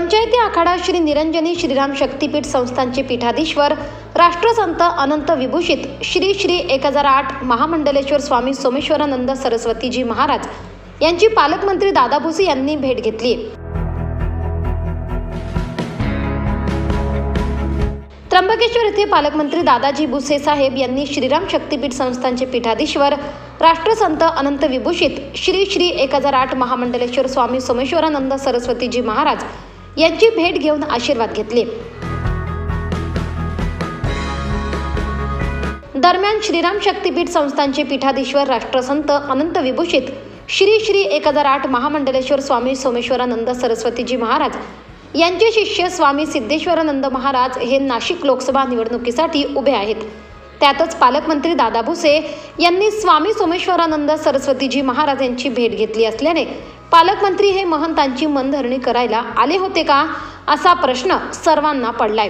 पंचायती आखाडा श्री निरंजनी श्रीराम शक्तीपीठ संस्थांचे पीठाधीश्वर राष्ट्रसंत अनंत विभूषित श्री श्री एक हजार आठ महामंडलेश्वर स्वामी सोमेश्वरानंद सरस्वतीजी महाराज यांची पालकमंत्री दादा भुसे यांनी भेट घेतली. त्र्यंबकेश्वर येथे पालकमंत्री दादाजी भुसे साहेब यांनी श्रीराम शक्तीपीठ संस्थांचे पीठाधीश्वर राष्ट्रसंत अनंत विभूषित श्री श्री एक हजार आठ महामंडलेश्वर स्वामी सोमेश्वरानंद सरस्वतीजी महाराज यांची भेट घेऊन आशीर्वाद घेतले. दरम्यान श्रीराम शक्तीपीठ संस्थांचे पीठाधीश्वर राष्ट्रसंत अनंत विभूषित श्री श्री एक हजार आठ महामंडलेश्वर स्वामी सोमेश्वरानंद सरस्वतीजी महाराज यांचे शिष्य स्वामी सिद्धेश्वरानंद महाराज हे नाशिक लोकसभा निवडणुकीसाठी उभे आहेत. त्यातच पालकमंत्री दादा भुसे यांनी स्वामी सोमेश्वरानंद सरस्वतीजी महाराज यांची भेट घेतली असल्याने पालकमंत्री हे महंतांची मनधरणी करायला आले होते का? असा प्रश्न सर्वांना पडलाय.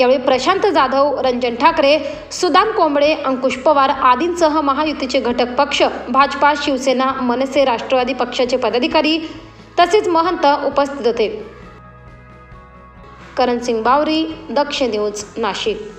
यावेळी प्रशांत जाधव रंजन ठाकरे सुदाम कोंबडे अंकुश पवार आदींसह महायुतीचे घटक पक्ष भाजपा शिवसेना मनसे राष्ट्रवादी पक्षाचे पदाधिकारी तसेच महंत उपस्थित होते. करण सिंग बावरी दक्ष न्यूज नाशिक.